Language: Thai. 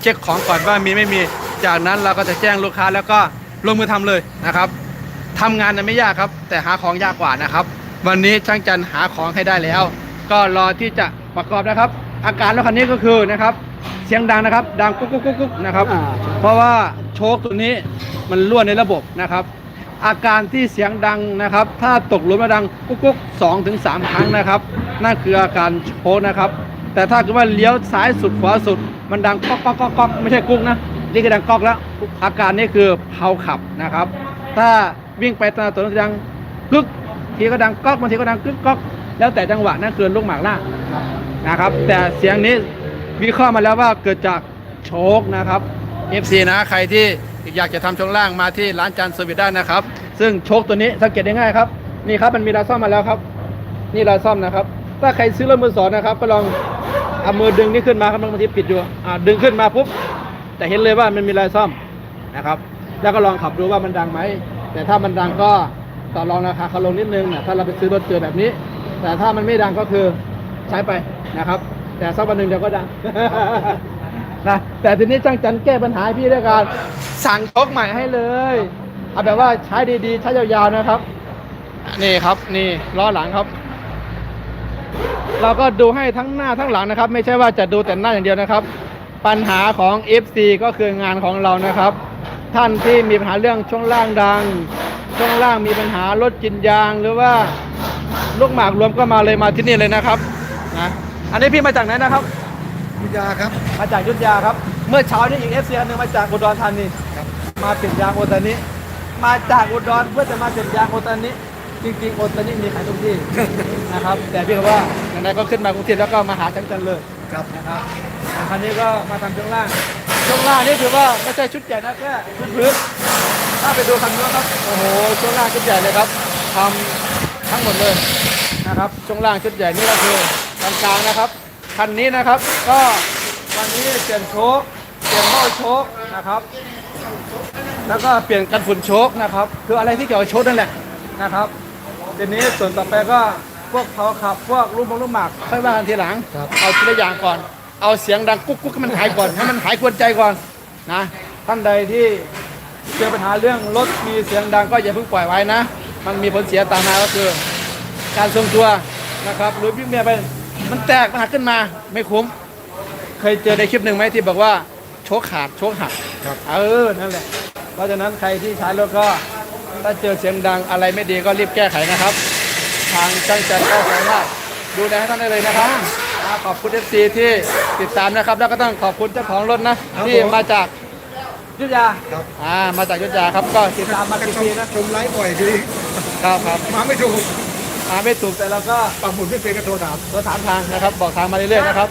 เช็คของก่อนว่ามีไม่มี จากนั้นเราก็จะแจ้งลูกค้าแล้วก็ลงมือทำเลยนะครับทำงานน่ะไม่ยากครับ แต่หาของยากกว่านะครับ วันนี้ช่างจันหาของให้ได้แล้ว ก็รอที่จะประกอบนะครับ อาการรถคันนี้ก็คือนะครับ เสียงดังนะครับ ดังกุ๊กกุ๊กกุ๊กกุ๊กนะครับอ่าเพราะว่าโชคตัวนี้มันรั่วในระบบนะครับอาการที่เสียงดังนะครับ ถ้าตกหลุมแล้วดังกุ๊กกุ๊กสองถึงสามครั้งนะครับ นั่นคืออาการโชคนะครับ แต่ถ้าเกิดว่าเลี้ยวซ้ายสุดขวาสุด มันดังก๊อกก๊อกก๊อกก๊อกไม่ใช่กุ๊กนะ นี่คือดังก๊อกแล้ว อาการนี้คือเพาขับนะครับ ถ้าวิ่งไปตามถนนดังกึกทีก็ดังก๊อกบางทีก็ดังกึกก๊อกแล้วแต่จังหวะนั่นคือลูกหมากหน้านะครับ แต่เสียงนี้วิเคราะห์มาแล้วว่าเกิดจากโชคนะครับ FC นะใครที่อยากจะทำช่วงล่างมาที่ร้านจันทร์เซอร์วิสได้นะครับ ซึ่งโชคตัวนี้สังเกตได้ง่ายครับ นี่ครับมันมีรอยซ่อมมาแล้วครับ นี่รอยซ่อมนะครับ ถ้าใครซื้อรถมือสองนะครับ ก็ลองเอามือดึงนี่ขึ้นมาครับบางทีปิดอยู่อ่าดึงขึ้นมาปุ๊บแต่เห็นเลยว่ามันมีรอยซ่อมนะครับ แล้วก็ลองขับดูว่ามันดังไหมแต่ถ้ามันดังก็ต่อรองราคาเขาลงนิดนึงนะถ้าเราไปซื้อรถเจอแบบนี้ แต่ถ้ามันไม่ดังก็คือใช้ไปนะครับ แต่สักวันหนึ่งเดี๋ยวก็ดังนะแต่ทีนี้ช่างจันแก้ปัญหาพี่ด้วยการสั่งชกใหม่ให้เลยเอาแบบว่าใช้ดีๆ ใช้ยาวๆนะครับ นี่ครับ นี่ล้อหลังครับ เราก็ดูให้ทั้งหน้าทั้งหลังนะครับ ไม่ใช่ว่าจะดูแต่หน้าอย่างเดียวนะครับ ปัญหาของ FC ก็คืองานของเรานะครับ ท่านที่มีปัญหาเรื่องช่วงล่างดัง ช่วงล่างมีปัญหารถกินยาง หรือว่าลูกหมากรวมก็มาเลยมาที่นี่เลยนะครับนะอันนี้พี่มาจากไหนนะครับวิทยาครับมาจากยุทธยาครับ เมื่อเช้านี้อีกเอฟซีนึงมาจากอุดรธานีมาเปลี่ยนยางโอตานิมาจากอุดรเพื่อจะมาเปลี่ยนยางโอตานิ จริงๆโอตานิมีขายทุกที่นะครับ แต่พี่เขาว่าอย่างไรก็ขึ้นมากรุงเทพแล้วก็มาหาจังจันเลยครับนะครับคันนี้ก็มาทำช่วงล่างช่วงล่างนี่ถือว่าไม่ใช่ชุดใหญ่นะแค่ชุดพื้นถ้าไปดูคันนี้ครับโอ้โหช่วงล่างชุดใหญ่เลยครับทำทั้งหมดเลยนะครับช่วงล่างชุดใหญ่นี่ก็คือกลางๆนะครับคันนี้นะครับก็วันนี้เปลี่ยนโชคเปลี่ยนหม้อโชคนะครับแล้วก็เปลี่ยนกันฝุ่นโชคนะครับ คืออะไรที่เกี่ยวกับโชคนั่นแหละนะครับ ทีนี้ส่วนต่อไปก็พวกเขาขับพวกลูกมงลูกหมากค่อยว่ากันทีหลัง ครับ เอาทีละอย่างก่อน เอาเสียงดังกุ๊กกุ๊กให้มันหายก่อน ให้มันหายกวนใจก่อนนะท่านใดที่เจอปัญหาเรื่องรถมีเสียงดังก็อย่าเพิ่งปล่อยไว้นะ มันมีผลเสียตามมาก็คือ การทรงตัวนะครับหรือพี่เมียไปมันแตกมันหักขึ้นมาไม่คุ้ม เคยเจอในคลิปหนึ่งไหมที่บอกว่าโชคขาดโชคหักครับ เออนั่นแหละเพราะฉะนั้นใครที่ใช้รถก็ ถ้าเจอเสียงดังอะไรไม่ดีก็รีบแก้ไขนะครับ ทางช่างจันก็สามารถดูแลให้ท่านได้เลยนะครับอ่าขอบคุณเอฟซีที่ติดตามนะครับ แล้วก็ต้องขอบคุณเจ้าของรถนะ ครับที่ผม มาจากยุทธยาครับอ่ามาจากยุทธยาครับก็ติดตามมากี่ปีนะชมไลฟ์บ่อยทีครับครับมาไม่ถูกมาไม่ถูกแต่เราก็ปักหมุดไม่เป็นกระโทรถามตัวถามทางนะครับ บอกทางมาเรื่อยๆนะครับ